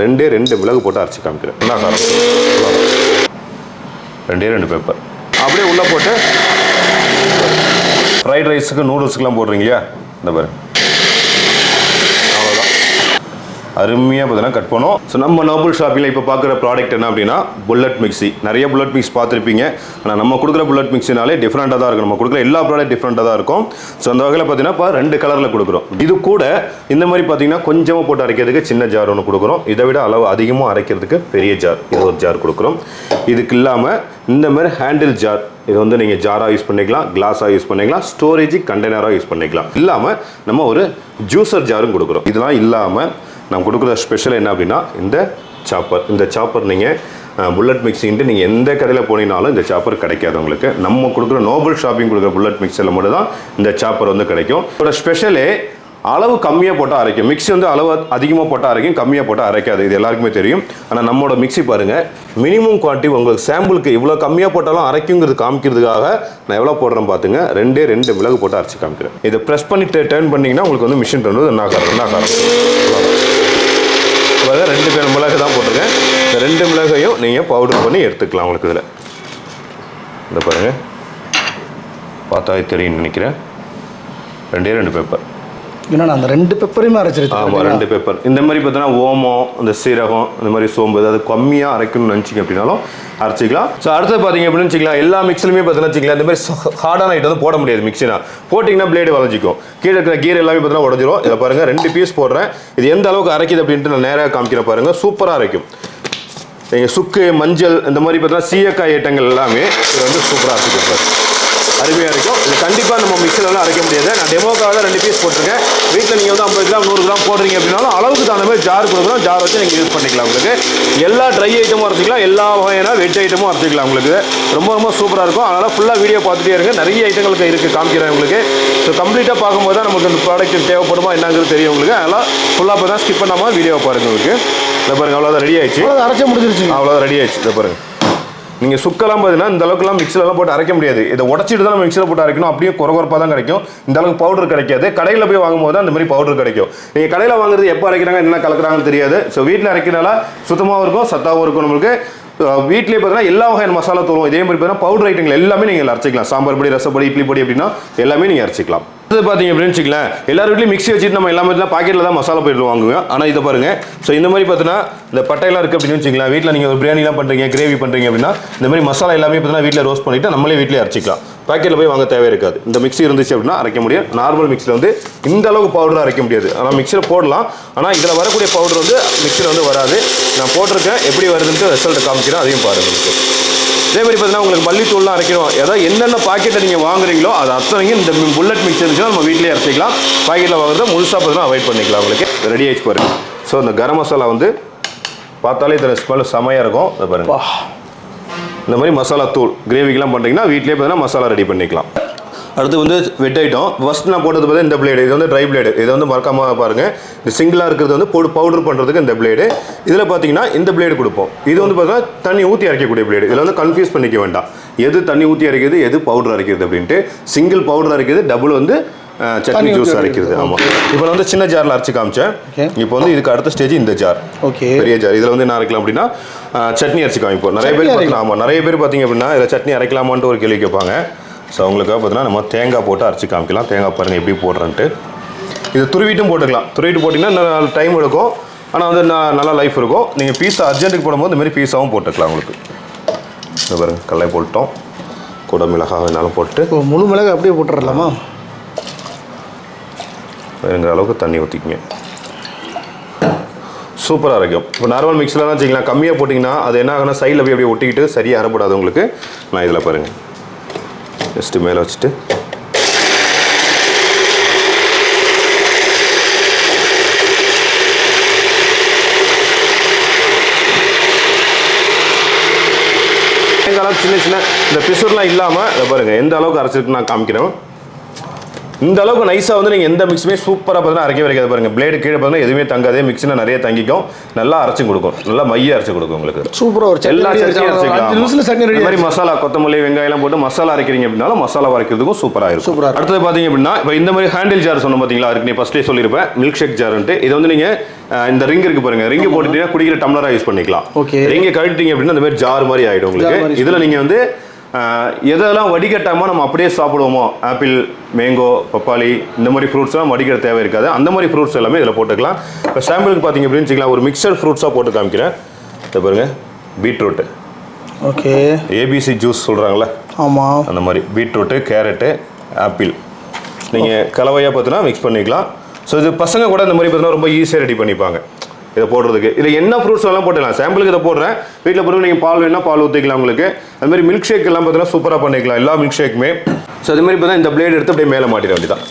ரெண்டே ரெண்டு மிளகு போட்டு அரைச்சி காமிக்கிறேன். என்ன காரம் ரெண்டே ரெண்டு பேப்பர் அப்படியே உள்ளே போட்டு ஃப்ரைட் ரைஸுக்கு நூடுல்ஸுக்கெலாம் போடுறீங்க இல்லையா? இந்த பாருங்கள் அவ்வளோதான் அருமையாக பார்த்தீங்கன்னா கட் பண்ணோம் ஸோ நம்ம நோபல் ஷாப்பிங்கில் இப்போ பார்க்குற ப்ராடக்ட் என்ன அப்படின்னா புல்லட் மிக்ஸி நிறைய புல்லட் மிக்ஸ் பார்த்துருப்பீங்க. ஆனால் நம்ம கொடுக்குற புல்லட் மிக்ஸினாலே டிஃப்ரெண்ட்டாக தான் இருக்கும். நம்ம கொடுக்குற எல்லா ப்ராடக்ட் டிஃப்ரெண்ட்டாக தான் இருக்கும். ஸோ அந்த வகையில் பார்த்தீங்கன்னா இப்போ ரெண்டு கலரில் கொடுக்குறோம். இது கூட இந்த மாதிரி பார்த்தீங்கன்னா கொஞ்சமாக போட்டு அரைக்கிறதுக்கு சின்ன ஜார் ஒன்று கொடுக்குறோம். இதை விட அளவு அதிகமாக அரைக்கிறதுக்கு பெரிய ஜார் இது ஒரு ஜார் கொடுக்குறோம். இதுக்கு இல்லாமல் இந்த மாதிரி ஹேண்டில் ஜார் இது வந்து நீங்கள் ஜாராக யூஸ் பண்ணிக்கலாம் கிளாஸாக யூஸ் பண்ணிக்கலாம் ஸ்டோரேஜ் கண்டெய்னராக யூஸ் பண்ணிக்கலாம். இல்லாமல் நம்ம ஒரு ஜூஸர் ஜாரும் கொடுக்குறோம். இதெல்லாம் இல்லாமல் நம்ம கொடுக்குற ஸ்பெஷல் என்ன அப்படின்னா இந்த சாப்பர் இந்த சாப்பர் நீங்கள் புல்லட் மிக்ஸின்ட்டு நீங்கள் எந்த கடையில் போனீங்கனாலும் இந்த சாப்பர் கிடைக்காது உங்களுக்கு. நம்ம கொடுக்குற நோபல் ஷாப்பிங் கொடுக்குற புல்லட் மிக்சரில் மட்டும் தான் இந்த சாப்பர் வந்து கிடைக்கும். இதோட ஸ்பெஷலே அளவு கம்மியாக போட்டால் அரைக்கும். மிக்ஸி வந்து அளவு அதிகமாக போட்டால் அரைக்கும் கம்மியாக போட்டால் அரைக்காது. இது எல்லாருக்குமே தெரியும். ஆனால் நம்மளோட மிக்ஸி பாருங்கள் மினிமம் குவான்டிட்டி உங்களுக்கு சாம்பிளுக்கு இவ்வளோ கம்மியாக போட்டாலும் அரைக்குங்கிறது காமிக்கிறதுக்காக நான் எவ்வளோ போடுறேன் பார்த்துங்க ரெண்டே ரெண்டு மிளகு போட்டு அரைச்சி காமிக்கிறேன். இதை ப்ரெஸ் பண்ணிட்டு டேர்ன் பண்ணிங்கன்னா உங்களுக்கு வந்து மிஷின் வந்து என்ன காரம் என்ன காரம் இப்போ ரெண்டு பேர் மிளகு தான் போட்டிருக்கேன். இந்த ரெண்டு மிளகையும் நீங்கள் பவுடர் பண்ணி எடுத்துக்கலாம் உங்களுக்கு இதில். இந்த பாருங்கள் பார்த்தாவே தெரியும்னு நினைக்கிறேன். ரெண்டே ரெண்டு பேப்பர் இன்னும் அந்த ரெண்டு பெப்பரையுமே அரைச்சிருச்சு ஆமாம் ரெண்டு பேப்பர் இந்த மாதிரி பார்த்தீங்கன்னா ஓமம் இந்த சீரகம் இந்த மாதிரி சோம்பு அதாவது கம்மியாக அரைக்கணும்னு நினச்சிங்க அப்படின்னாலும் அரைச்சிக்கலாம். ஸோ அடுத்து பார்த்தீங்க அப்படின்னு வச்சுக்கலாம் எல்லா மிக்சிலுமே பார்த்தீங்கன்னா வச்சுக்கலாம். இந்த மாதிரி ஹார்டான ஐட்டம் வந்து போட முடியாது மிக்சினா போட்டிங்கன்னா பிளேடு வளைஞ்சிக்கும். கீழே இருக்கிற கீர் எல்லாமே பார்த்தீங்கன்னா உடஞ்சிரும். இதை பாருங்கள் ரெண்டு பீஸ் போடுறேன். இது எந்த அளவுக்கு அரைக்குது அப்படின்ட்டு நான் நேராக காமிக்கிறேன் பாருங்கள் சூப்பராக அரைக்கும். நீங்கள் சுக்கு மஞ்சள் இந்த மாதிரி பார்த்தீங்கன்னா சீயக்காய் ஐட்டங்கள் எல்லாமே இது வந்து சூப்பராக அரைச்சிக்கும் சார் அருமையாக இருக்கும். இது கண்டிப்பாக நம்ம மிக்சிலலாம் அரைக்க முடியாது. நான் டெமோக்காக ரெண்டு பீஸ் போட்டிருக்கேன். வீட்டில் நீங்கள் வந்து ஐம்பது கிராம் நூறு கிராம் போடுறீங்க அப்படின்னாலும் அளவுக்கு தகுந்த மாதிரி ஜார் கொடுக்குறோம் ஜார் வச்சு நீங்கள் யூஸ் பண்ணிக்கலாம் உங்களுக்கு. எல்லா ட்ரை ஐட்டமும் அரைச்சிக்கலாம். எல்லா வகையான வெஜ் ஐட்டமும் அரைச்சிக்கலாம் உங்களுக்கு. ரொம்ப ரொம்ப சூப்பராக இருக்கும். அதனால் ஃபுல்லாக வீடியோ பார்த்துட்டே இருங்க. நிறைய ஐட்டங்களுக்கு இருக்குது காமிக்கிறேன் உங்களுக்கு. ஸோ கம்ப்ளீட்டாக பார்க்கும்போது தான் நமக்கு இந்த ப்ராடக்ட் தேவைப்படுமா என்னங்கிறது தெரியும் உங்களுக்கு. அதனால் ஃபுல்லாக இப்போ தான் ஸ்கிப் பண்ணாமல் வீடியோ பாருங்கள் உங்களுக்கு. இதை பாருங்கள் அவ்வளோதான் ரெடி ஆயிடுச்சு. அவ்வளோ அரைச்ச முடிஞ்சிருச்சு அவ்வளோதான் ரெடி ஆயிடுச்சு. இதை பாருங்க. நீங்கள் சுக்கெல்லாம் பார்த்தீங்கன்னா இந்த அளவுக்குலாம் மிக்சிலலாம் போட்டு அரைக்க முடியாது. இதை உடச்சிட்டு தான் நம்ம மிக்சியில் போட்டு அரைக்கணும். அப்படியே குறகுறப்பாக தான் கிடைக்கும். இந்த அளவுக்கு பவுடர் கிடைக்காது. கடையில் போய் வாங்கும்போது தான் இந்த மாதிரி பவுடர் கிடைக்கும். நீங்கள் கடையில் வாங்குறது எப்போ அரைக்கிறாங்க என்ன கலக்குறாங்கன்னு தெரியாது. ஸோ வீட்டில் அரைக்கிறனால சுத்தமாகவும் இருக்கும் சத்தாகவும் இருக்கும் நம்மளுக்கு. வீட்டிலேயே பார்த்தீங்கன்னா எல்லா வகையான மசாலா தூளும் இதே மாதிரி பார்த்தீங்கன்னா பவுடர் ஐட்டங்கள் எல்லாமே நீங்கள் அரைச்சிக்கலாம். சாம்பார் பொடி ரசப்பொடி இட்லி பொடி அப்படின்னா எல்லாமே நீங்கள் அரைச்சிக்கலாம். இது பார்த்தீங்க அப்படின்னு வச்சுக்கலாம் எல்லார் வீட்லையும் மிக்ஸி வச்சுட்டு நம்ம எல்லாமே பாக்கெட்டில் தான் மசாலா போயிட்டு வாங்குவோம். ஆனால் இதை பாருங்கள் ஸோ இந்த மாதிரி பார்த்தீங்கன்னா இந்த பட்டையெல்லாம் இருக்குது அப்படின்னு வச்சுக்கலாம் வீட்டில் நீங்கள் ஒரு பிரியாணிலாம் பண்ணுறீங்க கிரேவி பண்ணுறீங்க அப்படின்னா இந்த மாதிரி மசாலா எல்லாமே பார்த்தீங்கன்னா வீட்டில் ரோஸ்ட் பண்ணிவிட்டு நம்மளே வீட்டிலே அரைச்சிக்கலாம். பாக்கெட்டில் போய் வாங்க தேவை இருக்காது. இந்த மிக்ஸி இருந்துச்சு அப்படின்னா அரைக்க முடியும் நார்மல் மிக்ஸில் வந்து இந்த அளவுக்கு பவுடர் அரைக்க முடியாது. ஆனால் மிக்சியில் போடலாம். ஆனால் இதில் வரக்கூடிய பவுடர் வந்து மிக்சியில் வந்து வராது. நான் போட்டிருக்கேன். எப்படி வருதுன்ட்டு ரிசல்ட் காமிக்கிறேன். அதையும் பாருங்கள் உங்களுக்கு இதே மாதிரி பார்த்தீங்கன்னா உங்களுக்கு மல்லித்தூள்லாம் அரைக்கிறோம். ஏதாவது என்னென்ன பாக்கெட்டை நீங்கள் வாங்குறீங்களோ அது அத்தனையும் இந்த புல்லட் மிக்ஸ் இருந்துச்சுன்னா நம்ம வீட்டிலேயே அரைச்சிக்கலாம். பாக்கெட்டில் வாங்குறத முழுசாக பார்த்தீங்கன்னா அவாய்ட் பண்ணிக்கலாம் உங்களுக்கு. ரெடி ஆயிடுச்சு பாருங்க. ஸோ இந்த கரம் மசாலா வந்து பார்த்தாலே இதில் ஸ்மெல் செமையாக இருக்கும். இதை பாருங்க. வா. இந்த மாதிரி மசாலா தூள் கிரேவிக்கெலாம் பண்ணுறீங்கன்னா வீட்டிலே பார்த்தீங்கன்னா மசாலா ரெடி பண்ணிக்கலாம். அடுத்து வந்து வெட் ஐட்டம் ஃபர்ஸ்ட் நான் போட்டது பார்த்தா இந்த பிளேடு இது வந்து ட்ரை பிளேடு இது வந்து மறக்காம பாருங்க. இந்த சிங்கிளாக இருக்கிறது வந்து போடு பவுடர் பண்ணுறதுக்கு இந்த பிளேடு இதில் பார்த்தீங்கன்னா இந்த பிளேடு கொடுப்போம். இது வந்து பார்த்தீங்கன்னா தண்ணி ஊற்றி அரைக்கக்கூடிய பிளேடு இதில் வந்து கன்ஃபியூஸ் பண்ணிக்க வேண்டாம். எது தண்ணி ஊற்றி அரைக்கிறது எது பவுடர் அரைக்கிறது அப்படின்ட்டு. சிங்கிள் பவுடர் அரைக்கிறது டபுள் வந்து சட்னி ஜூஸ் அரைக்கிறது ஆமாம் இப்போ வந்து சின்ன ஜாரில் அரைச்சி காமிச்சேன். இப்போ வந்து இதுக்கு அடுத்த ஸ்டேஜ் இந்த ஜார் ஓகே பெரிய ஜார் இதில் வந்து என்ன அரைக்கலாம் அப்படின்னா சட்னி அரைச்சி காமிப்போம். நிறைய பேர் ஆமாம் நிறைய பேர் பார்த்தீங்க அப்படின்னா இதில் சட்னி அரைக்கலாமான்ட்டு ஒரு கேள்வி கேட்பாங்க. ஸோ அவங்களுக்காக பார்த்தீங்கன்னா நம்ம தேங்காய் போட்டு அரைச்சி காமிக்கலாம். தேங்காய் பாருங்கள் எப்படி போடுறேன்ட்டு. இது துருவிட்டும் போட்டுக்கலாம். துருவிட்டு போட்டிங்கன்னா டைம் எடுக்கும். ஆனால் வந்து நல்லா லைஃப் இருக்கும். நீங்கள் பீஸா அர்ஜென்ட்டுக்கு போடும்போது இந்த மாதிரி பீஸாவும் போட்டுக்கலாம் உங்களுக்கு. இந்த பாருங்க கடலை போட்டோம். கூட மிளகாய் வேணாலும் போட்டு. முழு மிளகு அப்படியே போட்டுடலாமா வேணுங்கிற அளவுக்கு தண்ணி ஊற்றிக்கிங்க சூப்பராக இருக்கும். இப்போ நார்மல் மிக்ஸிலாம் வச்சிங்களா கம்மியாக போட்டிங்கன்னா அது என்ன ஆகுனா சைடில் போய் அப்படியே ஒட்டிக்கிட்டு சரியாக அறப்படாது உங்களுக்கு. நான் இதில் பாருங்கள் ஜஸ்ட்டு மேலே வச்சுட்டு சின்ன சின்ன இந்த பிசுர்லாம் இல்லாமல் பாருங்கள் எந்த அளவுக்கு அரைச்சிருக்கு நான் காமிக்கிறேன் இந்த அளவுக்கு நைஸாக வந்து நீங்கள் எந்த மிக்ஸுமே சூப்பராக பார்த்தீங்கன்னா அரைக்க வைக்காது பாருங்க. பிளேடு கீழே பார்த்தீங்கன்னா எதுவுமே தங்காதே. மிக்ஸில் நிறைய தங்கிக்கும். நல்லா அரைச்சு கொடுக்கும். நல்லா மைய அரைச்சு கொடுக்கும் உங்களுக்கு. சூப்பரா ஒரு எல்லா சட்னியும் அரைச்சிக்கலாம். இந்த மாதிரி மசாலா கொத்தமல்லி வெங்காயம் போட்டு மசாலா அரைக்கிறீங்க அப்படின்னாலும் மசாலா அரைக்கிறதுக்கும் சூப்பராக இருக்கும். சூப்பரா இருக்கும். அடுத்தது பார்த்தீங்க அப்படின்னா இப்போ இந்த மாதிரி ஹேண்டில் ஜார் சொன்ன பார்த்தீங்களா அதுக்கு நீ ஃபஸ்ட்டே சொல்லியிருப்பேன். மில்க் ஷேக் ஜார்ன்ட்டு இது வந்து நீங்கள் இந்த ரிங் இருக்கு பாருங்க. ரிங் போட்டுட்டீங்கன்னா குடிக்கிற டம்ளராக யூஸ் பண்ணிக்கலாம். Okay. ரிங்கை கழட்டிட்டீங்க அப்படின்னா இந்த மாதிரி ஜார் மாதிரி ஆகிடும் உங்களுக்கு. இதில் நீங்கள் வந்து எதெல்லாம் வடிகட்டாமல் நம்ம அப்படியே சாப்பிடுவோமோ? ஆப்பிள் மேங்கோ பப்பாளி இந்த மாதிரி ஃப்ரூட்ஸ்லாம் வடிக்கிற தேவை இருக்காது. அந்த மாதிரி ஃப்ரூட்ஸ் எல்லாமே இதில் போட்டுக்கலாம். இப்போ சாம்பிளுக்கு பார்த்தீங்க அப்படின்னு வச்சுக்கலாம் ஒரு மிக்சர் ஃப்ரூட்ஸாக போட்டு காமிக்கிறேன். இதை பாருங்க பீட்ரூட்டு. ஓகே. ஏபிசி ஜூஸ் சொல்கிறாங்களே ஆமா. அந்த மாதிரி பீட்ரூட்டு கேரட்டு ஆப்பிள். நீங்கள் கலவையாக பார்த்தீங்கன்னா மிக்ஸ் பண்ணிக்கலாம். ஸோ இது பசங்க கூட இந்த மாதிரி பார்த்தீங்கன்னா ரொம்ப ஈஸியாக ரெடி பண்ணிப்பாங்க. இதை போடுறதுக்கு. இதில் என்ன ஃப்ரூட்ஸ் எல்லாம் போட்டுக்கலாம். சாம்பிளுக்கு இதை போடுறேன். வீட்டில் போட்டு நீங்கள் பால் வேணால் பால் ஊற்றிக்கலாம் உங்களுக்கு. அது மாதிரி மில்க் ஷேக் எல்லாம் பார்த்தீங்கன்னா சூப்பராக பண்ணிக்கலாம். எல்லா மில்க் ஷேக்குமே ஸோ அது மாதிரி பார்த்தா இந்த பிளேட் எடுத்து அப்படியே மேலே மாட்டிட வேண்டியதான்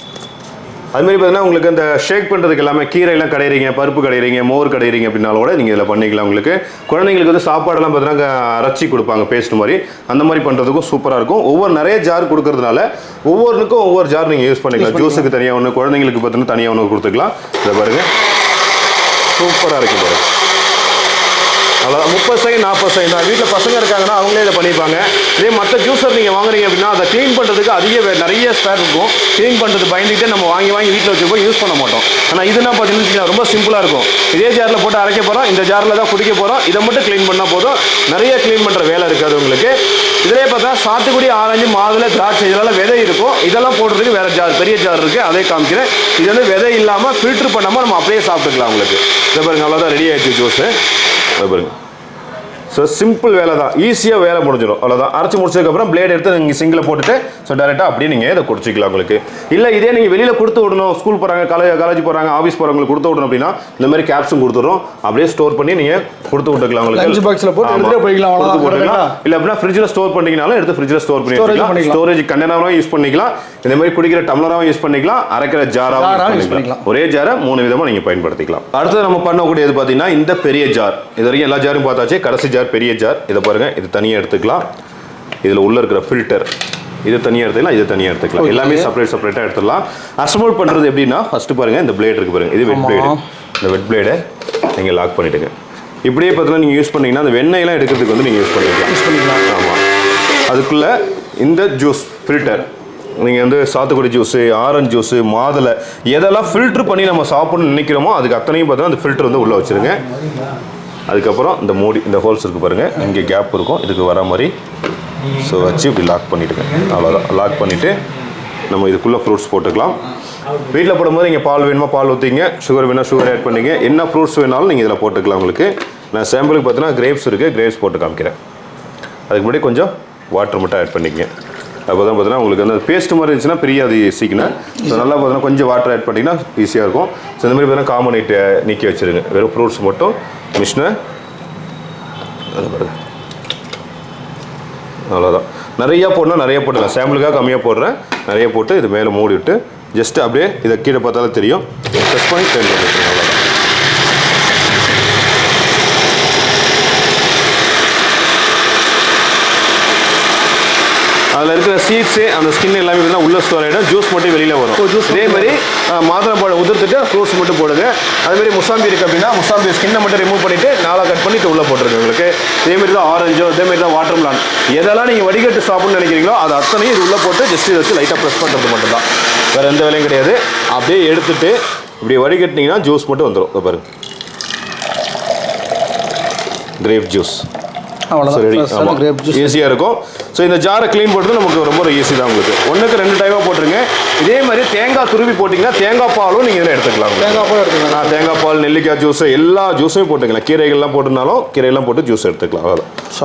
அது மாதிரி பார்த்தீங்கன்னா உங்களுக்கு இந்த ஷேக் பண்ணுறதுக்கு எல்லாமே கீரையெல்லாம் கடையிறீங்க பருப்பு கடையிறீங்க மோர் கடையிறீங்க அப்படின்னாலும் கூட நீங்கள் இதில் பண்ணிக்கலாம் உங்களுக்கு. குழந்தைங்களுக்கு வந்து சாப்பாடெல்லாம் பார்த்தீங்கன்னா அரைச்சி கொடுப்பாங்க பேஸ்ட் மாதிரி. அந்த மாதிரி பண்ணுறதுக்கும் சூப்பராக இருக்கும். ஒவ்வொரு நிறைய ஜார் கொடுக்கறதுனால ஒவ்வொன்றுக்கும் ஒவ்வொரு ஜார் நீங்கள் யூஸ் பண்ணிக்கலாம். ஜூஸுக்கு தனியாக ஒன்று குழந்தைங்களுக்கு பார்த்தீங்கன்னா தனியாக ஒன்று கொடுத்துக்கலாம். இதை பாருங்க. சூப்பராக இருக்கும் பாருங்க அவ்வளோதான் முப்பது செகண்ட் நாற்பது செகண்ட் தான். வீட்டில் பசங்க இருக்காங்கன்னா அவங்களே இதை பண்ணிப்பாங்க. இதே மற்ற ஜூஸர் நீங்கள் வாங்குறீங்க அப்படின்னா அதை க்ளீன் பண்ணுறதுக்கு அதிக வே- நிறைய ஸ்பேர் இருக்கும். க்ளீன் பண்ணுறது பயந்துகிட்டே நம்ம வாங்கி வாங்கி வீட்டில் வச்சுருப்போம் யூஸ் பண்ண மாட்டோம். ஆனால் இதுனா பார்த்தீங்கன்னு ரொம்ப சிம்பிளாக இருக்கும். இதே ஜாரில் போட்டு அரைக்க போகிறோம் இந்த ஜாரில் தான் குடிக்க போகிறோம் இதை மட்டும் க்ளீன் பண்ணால் போதும். நிறைய க்ளீன் பண்ணுற வேலை இருக்காது உங்களுக்கு. இதிலே பார்த்தா சாத்துக்குடி ஆரஞ்சு மாதுளை திராட்சை இதெல்லாம் விதை இருக்கும். இதெல்லாம் போடுறதுக்கு வேற ஜார் பெரிய ஜார் இருக்குது அதே காமிக்கிறேன். இது வந்து விதை இல்லாமல் ஃபில்டர் பண்ணாமல் நம்ம அப்படியே சாப்பிட்டுக்கலாம் உங்களுக்கு. இதை பாருங்க அவ்வளோதான் ரெடி ஆயிடுச்சு ஜூஸு இதை பாருங்க. ஸோ சிம்பிள் வேலை தான். ஈஸியாக வேலை முடிஞ்சிடும் அவ்வளோதான் அரைச்சி முடிச்சதுக்கப்புறம் பிளேட் எடுத்து நீங்கள் சிங்கில் போட்டுட்டு ஸோ டேரெக்டாக அப்படியே நீங்கள் இதை குடிச்சிக்கலாம் உங்களுக்கு. இல்லை இதே நீங்கள் வெளியில் கொடுத்து விடணும். ஸ்கூல் போகிறாங்க காலேஜ் காலேஜ் போகிறாங்க ஆஃபீஸ் போகிறவங்களுக்கு கொடுத்து விடணும் அப்படின்னா இந்த மாதிரி கேப்ஸும் கொடுத்துட்றோம். அப்படியே ஸ்டோர் பண்ணி நீங்கள் கொடுத்து விட்டுக்கலாம் உங்களுக்கு. Lunch box ல போட்டு போய்க்கலாம். கொடுத்து போட்டுக்கலாம்? இல்லை அப்படின்னா ஃப்ரிட்ஜில் ஸ்டோர் பண்ணிங்கனாலும் எடுத்து ஃப்ரிட்ஜில் ஸ்டோர் பண்ணி வச்சுக்கலாம். ஸ்டோரேஜ் கண்டெய்னராகவும் யூஸ் பண்ணிக்கலாம். இந்த மாதிரி குடிக்கிற டம்ளராகவும் யூஸ் பண்ணிக்கலாம். அரைக்கிற ஜாராகவும் யூஸ் பண்ணிக்கலாம். ஒரே ஜாரை மூணு விதமாக நீங்கள் பயன்படுத்திக்கலாம். அடுத்தது நம்ம பண்ணக்கூடியது பார்த்தீங்கன்னா இந்த பெரிய ஜார் இது வரைக்கும் எல்லா ஜாரும் பார்த்தாச்சு. கடைசி ஜார் பெரிய ஜார் இதை பாருங்க இது தனியாக எடுத்துக்கலாம். இதில் உள்ள இருக்கிற ஃபில்டர் இது தனியாக எடுத்துக்கலாம் இது தனியாக எடுத்துக்கலாம். எல்லாமே செப்பரேட் செப்பரேட்டாக எடுத்துடலாம். அசம்பிள் பண்ணுறது எப்படின்னா ஃபஸ்ட்டு பாருங்க இந்த பிளேட் இருக்கு பாருங்க. இது வெட். பிளேடு இந்த வெட் பிளேடை நீங்கள் லாக் பண்ணிவிடுங்க இப்படியே பார்த்தீங்கன்னா நீங்கள் யூஸ் பண்ணீங்கன்னா அந்த வெண்ணெயெல்லாம் எடுக்கிறதுக்கு வந்து நீங்கள் யூஸ் பண்ணிக்கலாம். யூஸ் பண்ணிக்கலாம். ஆமாம் அதுக்குள்ளே இந்த ஜூஸ் ஃபில்டர் நீங்கள் வந்து சாத்துக்குடி ஜூஸு ஆரஞ்சு ஜூஸு மாதுளை எதெல்லாம் ஃபில்டர் பண்ணி நம்ம சாப்பிடணும்னு நினைக்கிறோமோ அதுக்கு அத்தனையும் பார்த்தா அந்த ஃபில்டர் வந்து உள்ளே வச்சுருங்க. அதுக்கப்புறம் இந்த மூடி இந்த ஹோல்ஸ் இருக்குது பாருங்கள் இங்கே கேப் இருக்கும். இதுக்கு வர மாதிரி. ஸோ வச்சு இப்படி லாக் பண்ணிவிடுங்க அவ்வளோதான் லாக் பண்ணிவிட்டு நம்ம இதுக்குள்ளே ஃப்ரூட்ஸ் போட்டுக்கலாம். வீட்டில் போடும்போது நீங்கள் பால் வேணுமா பால் ஊற்றிங்க சுகர் வேணால் சுகர் ஆட் பண்ணிங்க. என்ன ஃப்ரூட்ஸ் வேணாலும் நீங்கள் இதில் போட்டுக்கலாம் உங்களுக்கு. நான் சாம்பிளுக்கு பார்த்தீங்கன்னா கிரேப்ஸ் இருக்குது கிரேப்ஸ் போட்டு காமிக்கிறேன். அதுக்கு முன்னாடி கொஞ்சம் வாட்டர் மட்டும் ஆட் பண்ணிக்கங்க. அப்போ தான் பார்த்தீங்கன்னா உங்களுக்கு வந்து பேஸ்ட் மாதிரி இருந்துச்சுன்னா பெரிய அது சீக்கிரம். ஸோ நல்லா பார்த்தீங்கன்னா கொஞ்சம் வாட்டர் ஆட் பண்ணிங்கன்னா ஈஸியாக இருக்கும். ஸோ இந்த மாதிரி பார்த்தீங்கன்னா காம்பனேட்டை நீக்கி வச்சிருங்க. வெறும் ஃப்ரூட்ஸ் மட்டும். மிஷினை பாருங்க. அவ்வளோதான் நிறையா போடணும் நிறைய போட்டுங்க சாம்பிளுக்காக கம்மியாக போடுறேன். நிறைய போட்டு இது மேலே மூடி விட்டு அப்படியே இதை கீழே பார்த்தாலும் தெரியும். ப்ரெஸ் பண்ணி டர்ன் பண்ணிட்டுருங்க அவ்வளோதான் அதில் இருக்கிற சீட்ஸு அந்த ஸ்கின் எல்லாமே பார்த்தீங்கன்னா உள்ள ஸ்டோர் ஆகிடும் ஜூஸ் மட்டும் வெளியில் வரும். juice இதே மாதிரி மாதுளை பழம் உதிர்த்துட்டு ஃப்ரூட்ஸ் மட்டும் போடுங்க. அதே மாதிரி முசாம்பி இருக்குது அப்படின்னா முசாம்பி ஸ்கின்னை மட்டும் ரிமூவ் பண்ணிவிட்டு நாளாக கட் பண்ணிட்டு உள்ளே போட்டுருங்க உங்களுக்கு. இதே மாதிரி தான் ஆரஞ்சோ இதே மாதிரி தான் வாட்டர் மிலான் எதெல்லாம் நீங்கள் வடிகட்டு சாப்பிட்ணும்னு நினைக்கிறீங்களோ அது அத்தனையும் இது உள்ளே போட்டு ஜஸ்ட் இதை வச்சு லைட்டாக ப்ரெஸ் பண்ணுறது மட்டும்தான். வேறு எந்த வேலையும் கிடையாது. அப்படியே எடுத்துட்டு இப்படி வடிகட்டினீங்கன்னா ஜூஸ் மட்டும் வந்துடும் இதோ பாருங்க. கிரேப் ஜூஸ் ரெடி அவ்வளோதான் கிரேப் ஜூஸ் ஈஸியாக இருக்கும். ஸோ இந்த ஜாரை க்ளீன் பண்ணுறது நமக்கு ரொம்ப ஈஸி தான் உங்களுக்கு. ஒன்றுக்கு ரெண்டு டைமாக போட்டுருங்க. இதே மாதிரி தேங்காய் துருவி போட்டிங்கன்னா தேங்காய் பாலும் நீங்கள் இதில் எடுத்துக்கலாம். தேங்காய் பால் எடுத்துக்கலாம். தேங்காய் பால் நெல்லிக்காய் ஜூஸ் எல்லா ஜூஸையும் போட்டுக்கலாம். கீரைகள்லாம் போட்டுனாலும் கீரையெல்லாம் போட்டு ஜூஸ் எடுத்துக்கலாம்.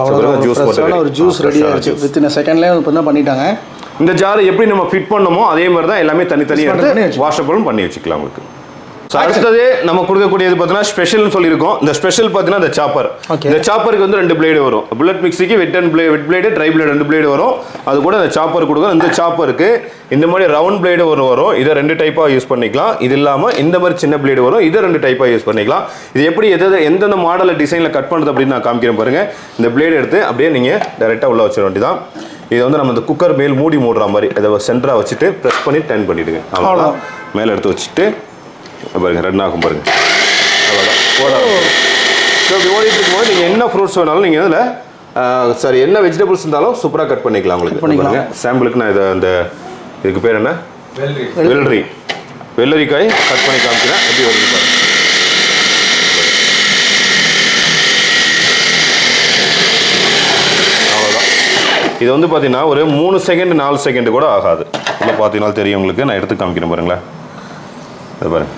அவ்வளோதான் ஜூஸ் ஒரு ஜூஸ் ரெடி ஆயிடுச்சு. வித்தின் செகண்ட்லேயே இப்போ தான் பண்ணிட்டாங்க. இந்த ஜாரை எப்படி நம்ம ஃபிட் பண்ணணுமோ அதே மாதிரி தான் எல்லாமே தனித்தனியாக எடுத்து. வாஷபிளும் பண்ணி வச்சுக்கலாம் உங்களுக்கு. ஸோ அடுத்தது நம்ம கொடுக்கக்கூடியது பார்த்தீங்கன்னா ஸ்பெஷல்னு சொல்லியிருக்கோம். இந்த ஸ்பெஷல் பார்த்தீங்கன்னா இந்த சாப்பர். இந்த சாப்பருக்கு வந்து ரெண்டு பிளேடு வரும். Bullet மிக்ஸிக்கு wet and blade wet blade dry blade ரெண்டு பிளேடு வரும். அது கூட இந்த சாப்பர் கொடுக்கும். இந்த சாப்பருக்கு இந்த மாதிரி ரவுண்ட் பிளேடு ஒரு வரும். இதை ரெண்டு டைப்பாக யூஸ் பண்ணிக்கலாம். இது இல்லாமல் இந்த மாதிரி சின்ன பிளேடு வரும். இதை ரெண்டு டைப்பாக யூஸ் பண்ணிக்கலாம். இது எப்படி எது எந்தெந்த மாடலில் டிசைனில் கட் பண்ணுறது அப்படின்னு நான் காமிக்கிறேன் பாருங்க. இந்த பிளேடு எடுத்து அப்படியே நீங்கள் டைரெக்டாக உள்ள வச்சிட வேண்டியதான் இதை வந்து நம்ம இந்த குக்கர் மேல் மூடி மூடுற மாதிரி இதை சென்டராக வச்சுட்டு ப்ரெஸ் பண்ணி டர்ன் பண்ணிவிடுங்க அவ்வளோதான் மேலே எடுத்து வச்சுட்டு பாருங்க ரன் ஆகும் பாருங்க. அவ்வளோதான் ஓட ஸோ இப்படி ஓடிட்டு இருக்கும்போது நீங்கள் என்ன ஃப்ரூட்ஸ் வேணாலும் நீங்கள் இதில் சாரி என்ன வெஜிடபிள்ஸ் இருந்தாலும் சூப்பராக கட் பண்ணிக்கலாம் உங்களுக்கு. பண்ணிக்கலாம். சாம்பிளுக்கு நான் இதை அந்த இதுக்கு பேர் என்ன? வெள்ளரி. வெள்ளரிக்காய் கட் பண்ணி காமிக்கிறேன். எப்படி வருது பாருங்க. அவ்வளோதான் இது வந்து பார்த்தீங்கன்னா ஒரு மூணு செகண்ட் நாலு செகண்ட் கூட ஆகாது. இல்லை பார்த்தீங்கன்னா தெரியும் உங்களுக்கு. நான் எடுத்து காமிக்கிறேன் பாருங்களேன். இது பாருங்க.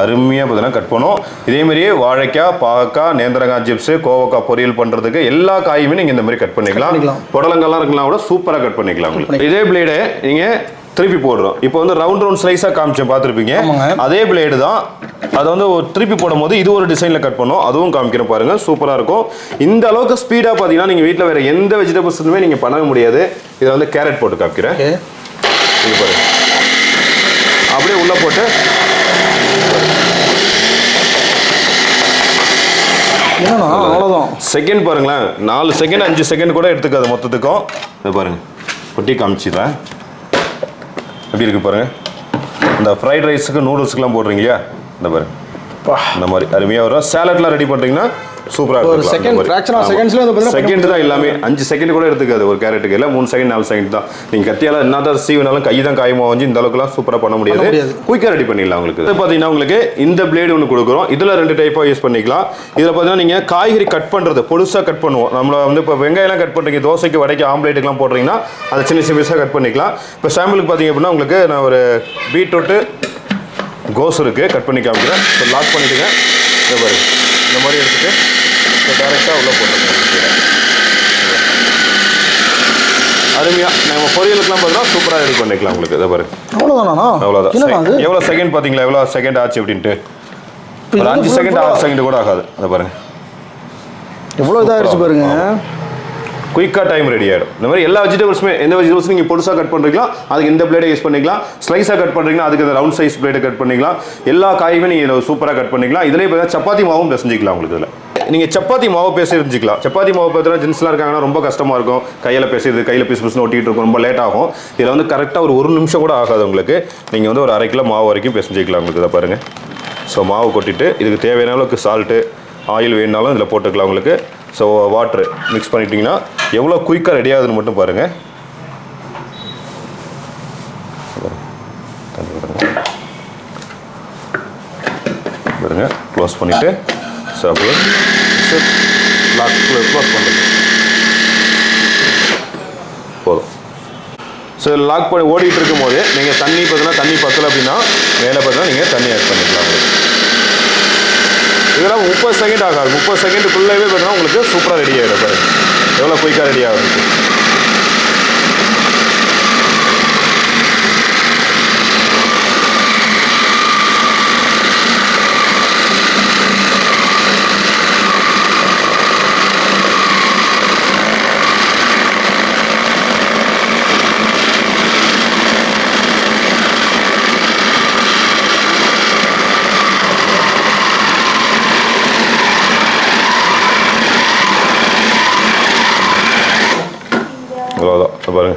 அருமையாக பார்த்தீங்கன்னா கட் பண்ணும். இதே மாதிரியே வாழைக்காய் பாகக்காய் நேந்திரங்காய் சிப்ஸு கோவக்காய் பொரியல் பண்ணுறதுக்கு எல்லா காயுமே நீங்கள் இந்த மாதிரி கட் பண்ணிக்கலாம். புடலங்கள்லாம் இருக்கலாம் கூட சூப்பராக கட் பண்ணிக்கலாம் இதே பிளேடு நீங்கள் திருப்பி போடுறோம். இப்போ வந்து ரவுண்ட் ரவுண்ட் ஸ்லைஸாக காமிச்சேன் பார்த்துருப்பீங்க. அதே பிளேடு தான். அதை வந்து ஒரு திருப்பி போடும்போது இது ஒரு டிசைனில் கட் பண்ணோம். அதுவும் காமிக்கிறேன் பாருங்க சூப்பராக இருக்கும். இந்த அளவுக்கு ஸ்பீடாக பார்த்தீங்கன்னா நீங்கள் வீட்டில் வேறு எந்த வெஜிடபிள்ஸுமே நீங்கள் பண்ணவே முடியாது. இதில் வந்து கேரட் போட்டு காமிக்கிறேன். இது பாருங்க. அப்படியே உள்ள போட்டு என்னண்ணா அவ்வளோதான் செகண்ட் பாருங்களேன். நாலு செகண்ட் அஞ்சு செகண்ட் கூட எடுத்துக்காது மொத்தத்துக்கும். இது பாருங்க. கொட்டி காமிச்சிடுறேன் எப்படி இருக்கு பாருங்க. இந்த ஃப்ரைட் ரைஸுக்கு நூடுல்ஸுக்குலாம் போடுறீங்க இல்லையா? இந்த பாருங்க. பா. இந்த மாதிரி அருமையாக வரும். சேலட்லாம் ரெடி பண்ணுறீங்கன்னா சூப்பராக ஒரு second, fraction of seconds ல வந்து செகண்ட் தான் எல்லாமே. அஞ்சு செகண்ட் கூட எடுத்துக்காது ஒரு கேரட்டுக்கு இல்லை மூணு செகண்ட் நாலு செகண்ட் தான். நீங்கள் கத்தியால என்ன தான் சீவினாலும் கை தான் காயமா வந்து இந்த அளவுக்குலாம் சூப்பராக பண்ண முடியாது. குயிக்காக ரெடி பண்ணிடலாம் உங்களுக்கு. இது பார்த்தீங்கன்னா உங்களுக்கு இந்த பிளேடு ஒன்று கொடுக்குறோம். இதில் ரெண்டு டைப்பாக யூஸ் பண்ணிக்கலாம். இதில் பார்த்தீங்கன்னா நீங்கள் காய்கறி கட் பண்ணுறது பொடுசாக கட் பண்ணுவோம். நம்மள வந்து இப்போ வெங்காயம்லாம் கட் பண்ணுறீங்க தோசைக்கு வடைக்கு ஆம்லேட்டுக்குலாம் போடுறீங்கன்னா அதை சின்ன சின்ன பீஸாக கட் பண்ணிக்கலாம். இப்போ சாம்பிளுக்கு பார்த்தீங்க அப்படின்னா உங்களுக்கு நான் ஒரு பீட்ரூட்டு கோஸ் இருக்குது கட் பண்ணி காமிக்கிறேன். லாக் பண்ணிவிடுங்க இந்த பாருங்க. இந்த மாதிரி எடுத்துட்டு ஸோ டேரெக்டாக உள்ளே போட்டுருங்க அருமையாக நம்ம பொரியலுக்குலாம் பார்த்தீங்கன்னா சூப்பராக ரெடி பண்ணிக்கலாம் உங்களுக்கு. இதை பாருங்க அவ்வளோதானா அவ்வளோதான் எவ்வளோ செகண்ட் பார்த்தீங்களா? எவ்வளோ செகண்ட் ஆச்சு அப்படின்ட்டு. இப்போ இது ஒரு அஞ்சு செகண்ட் ஆறு செகண்ட் கூட ஆகாது. அதை பாருங்க. எவ்வளோ இதாகிடுச்சு பாருங்க. குயிக்காக டைம் ரெடி ஆகிடும் இந்த மாதிரி எல்லா வெஜிடபிள்ஸுமே எந்த வெஜிடபிள்ஸ் நீங்கள் பொருசாக கட் பண்ணுறீங்களா அதுக்கு இந்த பிளேடை யூஸ் பண்ணிக்கலாம். ஸ்லைஸாக கட் பண்ணுறீங்களா அதுக்கு இந்த ரவுண்ட் சைஸ் பிளேடை கட் பண்ணிக்கலாம். எல்லா காயுமே நீங்கள் சூப்பராக கட் பண்ணிக்கலாம். இதிலே பார்த்தீங்கன்னா சப்பாத்தி மாவும் பிசைஞ்சிக்கலாம் உங்களுக்கு இதில். நீங்கள் சப்பாத்தி மாவு பேசி இருந்துக்கலாம் சப்பாத்தி மாவு பார்த்தீங்கன்னா ஜென்ஸ்லாம் இருக்காங்கன்னா ரொம்ப கஷ்டமாக இருக்கும். கையில் பேசுறது கையில் பேசி பிசுன்னு ஒட்டிகிட்டு இருக்கும் ரொம்ப லேட் ஆகும். இதில் வந்து கரெக்டாக ஒரு ஒரு நிமிஷம் கூட ஆகாது உங்களுக்கு. நீங்கள் வந்து ஒரு அரை கிலோ மாவு வரைக்கும் பிசைஞ்சிக்கலாம் உங்களுக்கு இதை பாருங்கள் ஸோ மாவு கொட்டிட்டு இதுக்கு தேவையான அளவுக்கு சால்ட்டு ஆயில் வேணுனாலும் இதில் போட்டுக்கலாம் உங்களுக்கு. ஸோ வாட்ரு மிக்ஸ் பண்ணிட்டீங்கன்னா எவ்வளோ குயிக்காக ரெடி ஆகுதுன்னு மட்டும் பாருங்கள் பாருங்க க்ளோஸ் பண்ணிவிட்டு ஸோ அப்படியே லாக் க்ளோஸ் பண்ணுறது போதும். ஸோ லாக் பண்ணி ஓடிட்டு இருக்கும் போது நீங்கள் தண்ணி பார்த்தீங்கன்னா தண்ணி பத்தலை அப்படின்னா மேலே பார்த்தீங்கன்னா நீங்கள் தண்ணி ஆட் பண்ணிக்கலாம். இதெல்லாம் முப்பது செகண்ட் ஆகாது. முப்பது செகண்டுக்குள்ளேயே பார்த்தீங்கன்னா உங்களுக்கு சூப்பராக ரெடி ஆகிடும் பாருங்கள் எவ்வளோ குயிக்காக ரெடி ஆகுது அவ்வளோதான் இதை பாருங்க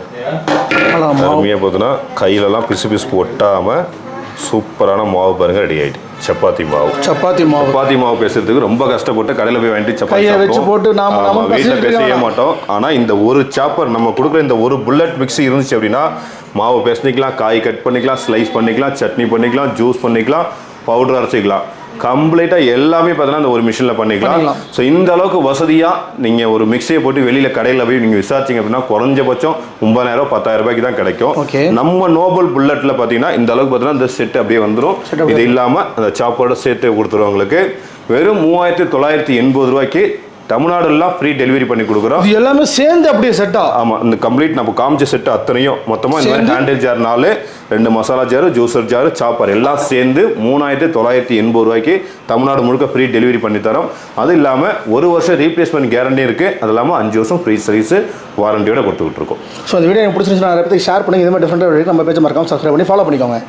அவ்வளோதான் மாவு அருமையாக பார்த்தீங்கன்னா கையிலலாம் பிசு பிசு ஒட்டாமல் சூப்பரான மாவு பாருங்க ரெடி ஆயிட்டு. சப்பாத்தி மாவு. சப்பாத்தி மாவு. சப்பாத்தி மாவு பேசுறதுக்கு ரொம்ப கஷ்டப்பட்டு கடையில் போய் வாங்கிட்டு சப்பாத்தி வச்சு. போட்டு நாம வீட்டில் பேசவே. மாட்டோம். ஆனால் இந்த ஒரு சாப்பர் நம்ம கொடுக்குற இந்த ஒரு புல்லட் மிக்ஸி இருந்துச்சு அப்படின்னா மாவு பேசிக்கலாம் காய் கட் பண்ணிக்கலாம் ஸ்லைஸ் பண்ணிக்கலாம் சட்னி பண்ணிக்கலாம் ஜூஸ் பண்ணிக்கலாம் பவுடர் அரைச்சிக்கலாம். கம்ப்ளீட்டாக எல்லாமே பார்த்தீங்கன்னா இந்த ஒரு மிஷினில் பண்ணிக்கலாம். ஸோ இந்த அளவுக்கு வசதியாக நீங்கள் ஒரு மிக்ஸியை போட்டு வெளியில் கடையில் போய் நீங்கள் விசாரிச்சிங்க அப்படின்னா குறைஞ்சபட்சம் ஒன்பதாயிரம் பத்தாயிரம் ரூபாய்க்கு தான் கிடைக்கும். Okay. நம்ம நோபல் புல்லட்டில் பார்த்தீங்கன்னா இந்த அளவுக்கு பார்த்தீங்கன்னா இந்த செட் அப்படியே வந்துடும் இது இல்லாமல் அந்த சாப்போட சேர்த்து கொடுத்துருவோம் உங்களுக்கு. வெறும் மூவாயிரத்தி தொள்ளாயிரத்தி எண்பது ரூபாய்க்கு தமிழ்நாடுலாம் ஃப்ரீ டெலிவரி பண்ணி கொடுக்குறோம். இது எல்லாமே சேர்ந்து அப்படியே செட்டா ஆமாம் இந்த கம்ப்ளீட் நம்ம காமிச்ச செட்டு அத்தனையும் மொத்தமாக இந்த மாதிரி? ஹேண்டில் ஜார் நாலு ரெண்டு masala jar juicer jar chopper எல்லாம் சேர்ந்து மூணாயிரத்தி தொள்ளாயிரத்தி எண்பது ரூபாய்க்கு தமிழ்நாடு முழுக்க ஃப்ரீ டெலிவரி பண்ணி தரோம். அது இல்லாமல் ஒரு வருஷம் ரீப்ளேஸ்மெண்ட் கேரண்டி இருக்குது அது இல்லாமல் அஞ்சு வருஷம் ஃப்ரீ சர்வீஸ் வாரண்டியோட கொடுத்துக்கிட்டு இருக்கோம். ஸோ இந்த வீடியோ எனக்கு பிடிச்சிருந்துச்சுன்னா நிறைய பேருக்கு ஷேர் பண்ணுங்க. இது மாதிரி டிஃப்ரெண்டாக நம்ம பேஜ் மறக்காம சப்ஸ்கிரைப் பண்ணி ஃபாலோ பண்ணிக்கோங்க.